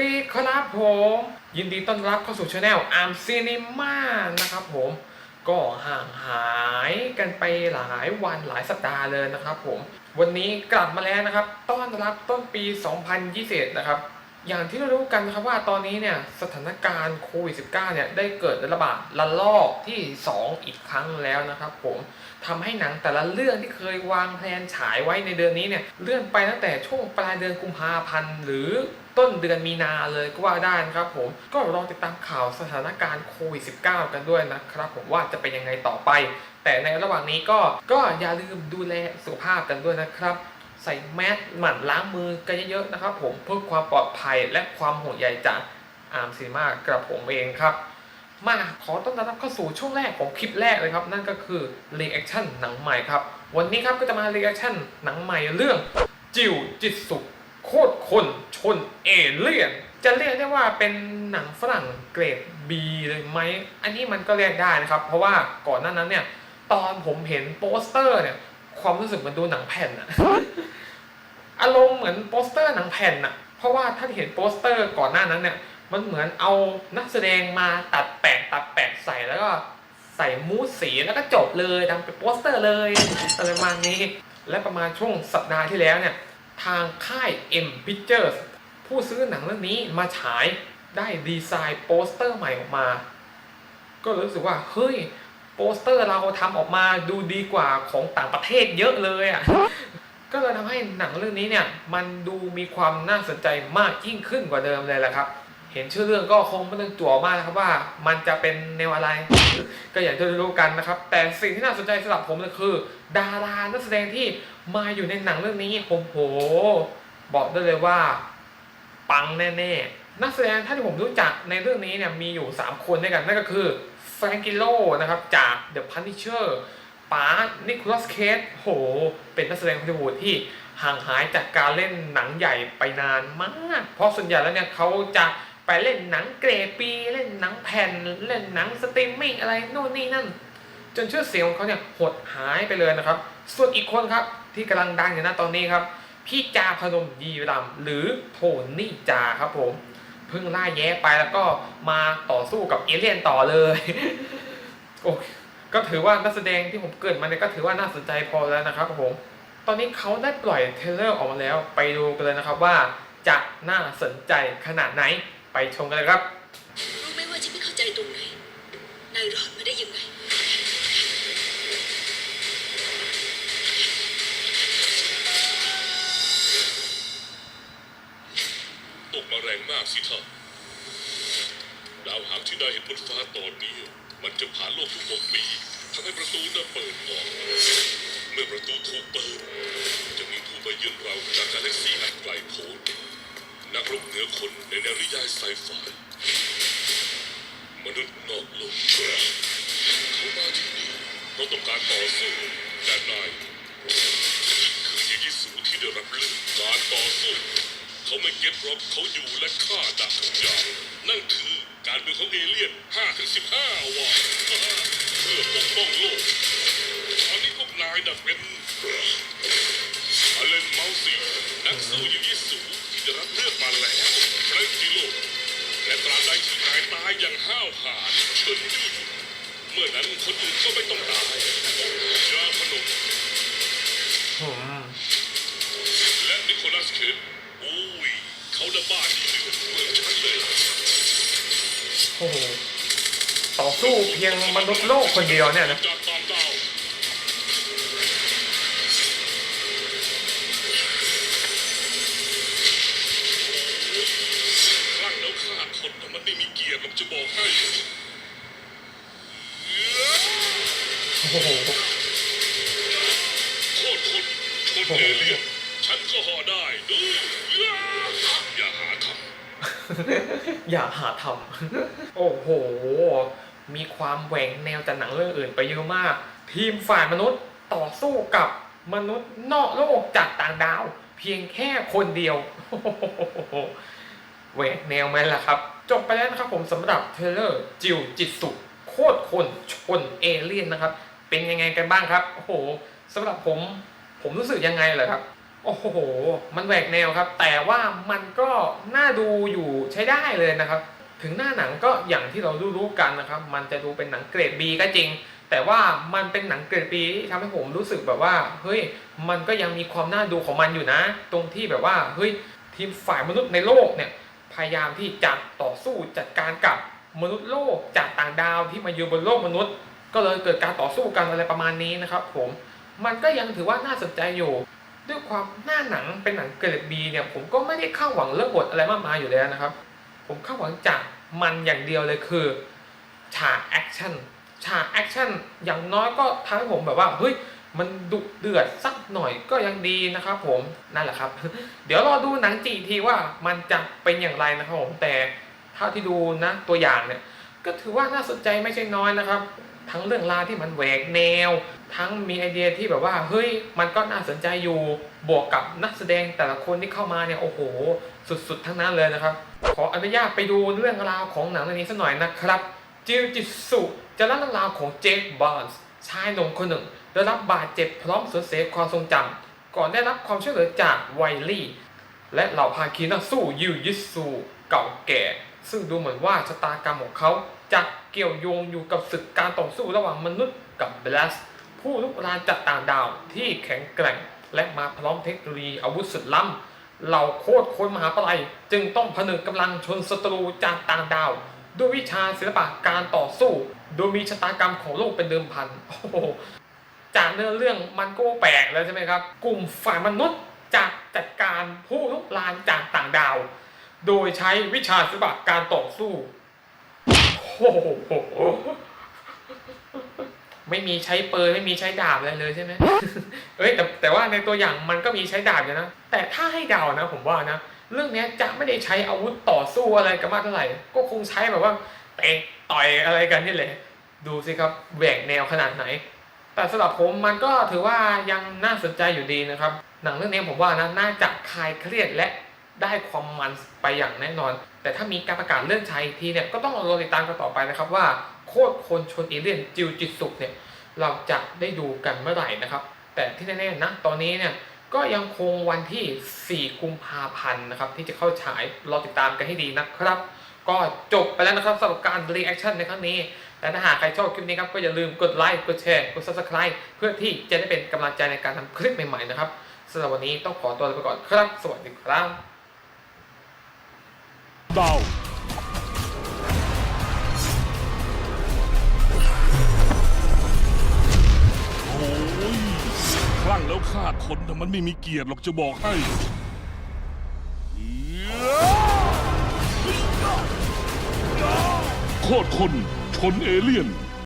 ดีครับผม ยินดีต้อนรับเข้าสู่ช anel อาร์มซีนิมานะครับผมก็ห่างหายกันไปหลายวันหลายสัปดาห์เลยนะครับผม วันนี้กลับมาแล้วนะครับ ต้อนรับต้นปี 2021 นะครับ อย่างที่เรารู้กันนะครับว่าตอนนี้เนี่ยสถานการณ์โควิด -19 เนี่ยได้เกิดระบาดระลอกที่ 2 อีกครั้งแล้วนะครับผมทำให้หนังแต่ละเรื่องที่เคยวางแผนฉายไว้ในเดือนนี้เนี่ยเลื่อนไปตั้งแต่ช่วงปลายเดือนกุมภาพันธ์หรือต้นเดือนมีนาเลยก็ว่าได้นะครับผมก็รองติดตามข่าวสถานการณ์โควิด -19 กันด้วยนะครับผมว่าจะเป็นยังไงต่อไป แต่ในระหว่างนี้ก็ก็อย่าลืมดูแลสุขภาพกันด้วยนะครับ ใส่แมสหมั่นล้างมือกันเยอะๆนะครับ ผมเพื่อความปลอดภัยและความห่วงใยจากอาร์มซีมากระผมเองครับ มาขอต้อนรับเข้าสู่ช่วงแรกของคลิปแรกเลยครับ นั่นก็คือ reaction หนังใหม่ครับ วันนี้ครับก็จะมา reaction หนังใหม่เรื่องจิวจิตสุขโคตรคนชนเอเลี่ยนจะเรียกได้ว่าเป็นหนังฝรั่งเกรด B เลยไหม อันนี้มันก็เรียกได้นะครับ เพราะว่าก่อนหน้านั้นเนี่ย ตอนผมเห็นโปสเตอร์เนี่ย ความรู้สึกมันดูหนังแผ่นอะ อารมณ์เหมือนโปสเตอร์หนังแผ่นอะเพราะว่าถ้าเห็นโปสเตอร์ก่อนหน้านั้นเนี่ยมันเหมือนเอานักแสดงมาตัดแปะตัดแปะใส่แล้วก็ใส่มูสสีแล้วก็จบเลยทำเป็นโปสเตอร์เลยอะไรประมาณนี้ และประมาณช่วงสัปดาห์ที่แล้วเนี่ยทางค่าย M Pictures ผู้ซื้อหนังเรื่องนี้มาฉายได้ดีไซน์โปสเตอร์ใหม่ออกมา ก็รู้สึกว่าเฮ้ยโปสเตอร์เราทำออกมาดูดีกว่าของต่างประเทศเยอะเลยอะ ก็เลยทำให้หนังเรื่องนี้เนี่ยมันดูมีความน่าสนใจมากยิ่งขึ้นกว่าเดิมเลยแหละครับ เห็นชื่อเรื่องก็คงไม่ต้องจั่วมากนะครับว่ามันจะเป็นแนวอะไร ก็อย่างที่รู้กันนะครับ แต่สิ่งที่น่าสนใจสำหรับผมเลยคือ ดารานักแสดงที่มาอยู่ในหนังเรื่องนี้โอ้โห บอกได้เลยว่า ปังแน่ๆ นักแสดงท่านที่ผมรู้จักในเรื่องนี้เนี่ยมีอยู่ 3 คนด้วยกันนั่นก็คือแฟรงกิโลนะครับจาก The Punisher ป๋านิโคลัสเคสโห เป็นนักแสดงฮอลลีวูดที่ห่างหายจากการเล่นหนังใหญ่ไปนานมาก เพราะส่วนใหญ่แล้วเนี่ยเขาจะไปเล่นหนังเกรปีเล่นหนังแผ่น เล่นหนังสตรีมมิ่งอะไรโน่นนี่นั่น จนชื่อเสียงของเขาเนี่ยหดหายไปเลยนะครับ ส่วนอีกคนครับที่กำลังดังอยู่ณตอนนี้ครับ พี่จาพนมยีรำหรือโทนี่จาครับผม เพิ่งล่าแย้ไปแล้วก็มาต่อสู้กับเอเลี่ยนต่อเลย โอ้ ก็ถือว่านักแสดงที่ผมเกิดมาเนี่ยก็ถือว่าน่าสนใจพอแล้วนะครับผม ตอนนี้เขาได้ปล่อยเทรลเลอร์ออกมาแล้วไปดูกันเลยนะครับว่าจะน่าสนใจขนาดไหนไปชมกันเลยครับรู้ไหมว่าฉันไม่เข้าใจตรงไหนนายรอดมาได้ยังไงตกมาแรงมากสิท่านดาวหางที่ได้เห็นบนฟ้าตอนนี้ มันจะผ่านโลกทุกหกปีทำให้ประตูนั้นเปิดออก เมื่อประตูถูกเปิด จะมีผู้มาเยือนเราจากกาแล็กซีอันไกลโพ้นนักรบเหนือคนในแนวนิยายไซไฟมนุษย์นอกโลกเขามาที่นี่เพราะต้องการต่อสู้แต่นายคือยิกิสูที่ได้รับเลือกการต่อสู้ เขาไม่เก็ตหรอกเขาอยู่และฆ่าดักทุกอย่างนั่นคือ การเมืองของเอเลี่ยน5ถึง15ว่ะเพื่อปกป้องโลกตอนนี้พวกนายน่ะเป็นอาเลนเมาซีนักสู้ยิงสูที่ได้รับเลือกมาแล้วเฟรนติโลและตราบใดที่นายตายอย่างห้าวหาญเฉินยุ่ยเมื่อนั้นคนอื่นก็ไม่ต้องตายยาพนมอืมและนิโคลัสเคป โอ้โหต่อสู้เพียงมนุษย์โลกคนเดียวเนี่ยนะจากต่างดาวคลั่งแล้วฆ่าคนแต่มันไม่มีเกียรติผมจะบอกให้โอ้โหโคตรคนชนเอเลี่ยนฉันก็ห่อได้ดูอย่าหาทำ อย่าหาทำโอ้โห มีความแหวงแนวจากหนังเรื่องอื่นไปเยอะมาก ทีมฝ่ายมนุษย์ต่อสู้กับมนุษย์นอกโลกจากต่างดาว เพียงแค่คนเดียวแหวกแนวไหมล่ะครับ จบไปแล้วนะครับผมสำหรับเทรเลอร์จิวจิตสุโคตรคนชนเอเลี่ยนนะครับ เป็นยังไงกันบ้างครับ โอ้โหสำหรับผม ผมรู้สึกยังไงเหรอครับ โอ้โห มันแหวกแนวครับ แต่ว่ามันก็น่าดูอยู่ใช้ได้เลยนะครับ ถึงหน้าหนังก็อย่างที่เรารู้ๆกันนะครับ มันจะดูเป็นหนังเกรด B ก็จริง แต่ว่ามันเป็นหนังเกรด B ที่ทำให้ผมรู้สึกแบบว่า เฮ้ย มันก็ยังมีความน่าดูของมันอยู่นะ ตรงที่แบบว่า เฮ้ย ทีมฝ่ายมนุษย์ในโลกเนี่ย พยายามที่จะต่อสู้จัดการกับมนุษย์โลกจากต่างดาวที่มาอยู่บนโลกมนุษย์ ก็เลยเกิดการต่อสู้กันอะไรประมาณนี้นะครับ ผม มันก็ยังถือว่าน่าสนใจอยู่ ด้วยความหน้าหนังเป็นหนังเกรดบีเนี่ยผมก็ไม่ได้คาดหวังเรื่องบทอะไรมากมายอยู่แล้วนะครับ ผมคาดหวังจากมันอย่างเดียวเลยคือฉากแอคชั่นฉากแอคชั่นอย่างน้อยก็ทำให้ผมแบบว่าเฮ้ยมันดุเดือดสักหน่อยก็ยังดีนะครับผมนั่นแหละครับ เดี๋ยวรอดูหนังจีทีว่ามันจะเป็นอย่างไรนะครับผมแต่เท่าที่ดูนะตัวอย่างเนี่ย ก็ถือว่าน่าสนใจไม่ใช่น้อยนะครับ ทั้งเรื่องราวที่มันแหวกแนว ทั้งมีไอเดียที่แบบว่าเฮ้ยมันก็น่าสนใจอยู่บวกกับนักแสดงแต่ละคนที่เข้ามาเนี่ยโอ้โห สุดๆ ทั้งนั้นเลยนะครับ ขออนุญาตไปดูเรื่องราวของหนังเรื่องนี้สักหน่อยนะครับ จิวจิสุจะเล่าเรื่องราวของเจคบอนส์ชายหนุ่มคนหนึ่งได้รับบาดเจ็บพร้อมสูญเสียความทรงจำก่อนได้รับความช่วยเหลือจากไวลี่และเหล่าภาคีนักสู้ยิวยิสูเก่าแก่ ซึ่งดูเหมือนว่าชะตากรรมของเขาจะเกี่ยวโยงอยู่กับศึกการต่อสู้ระหว่างมนุษย์กับเบลสผู้ลุกรานจากต่างดาวที่แข็งแกร่ง และมาพร้อมเทคโนโลยีอาวุธสุดล้ำเหล่าโคตรคนมหาปลัยจึงต้องผนึกกำลังชนศัตรูจากต่างดาว ด้วยวิชาศิลปะการต่อสู้ โดยมีชะตากรรมของโลกเป็นเดิมพันโอ้โหจากเนื้อเรื่องมันก็แปลกแล้วใช่ไหมครับ กลุ่มฝ่ายมนุษย์จะจัดการผู้ลุกลานจากต่างดาว โดยใช้วิชาศิลปะการต่อสู้โอ้โหไม่มีใช้ปืนไม่มีใช้ดาบอะไรเลยใช่ไหมเอ้ยแต่แต่ว่าในตัวอย่างมันก็มีใช้ดาบอยู่นะ แต่ถ้าให้เดานะ ผมว่านะ เรื่องนี้จะไม่ได้ใช้อาวุธต่อสู้อะไรกันมากเท่าไหร่ ก็คงใช้แบบว่าเตะต่อยอะไรกันนี่แหละ ดูสิครับแหวกแนวขนาดไหน แต่สำหรับผมมันก็ถือว่ายังน่าสนใจอยู่ดีนะครับ หนังเรื่องนี้ผมว่านะน่าจะคลายเครียดและ ได้ความมันไปอย่างแน่นอน แต่ถ้ามีการประกาศเรื่องชายอีกทีเนี่ยก็ต้องรอติดตามกันต่อไปนะครับว่าโคตรคนชนเอเลี่ยนจิวจิตสุกเนี่ยเราจะได้ดูกันเมื่อไหร่นะครับ แต่ที่แน่ๆนะตอนนี้เนี่ยก็ยังคงวันที่ 4 กุมภาพันธ์นะครับที่จะเข้าฉายรอติดตามกันให้ดีนะครับ ก็จบไปแล้วนะครับสำหรับการรีแอคชั่นในครั้งนี้และถ้าหากใครชอบคลิปนี้ครับก็อย่าลืมกดไลค์กดแชร์กด subscribe เพื่อที่จะได้เป็นกำลังใจในการทำคลิปใหม่ๆนะครับสำหรับวันนี้ต้องขอตัวลาไปก่อนครับ สวัสดีครับ ดาวโอ้ยคลั่งแล้วฆ่าคนแต่มันไม่มีเกียรติหรอกจะบอกให้โคตรคนชนเอเลี่ยน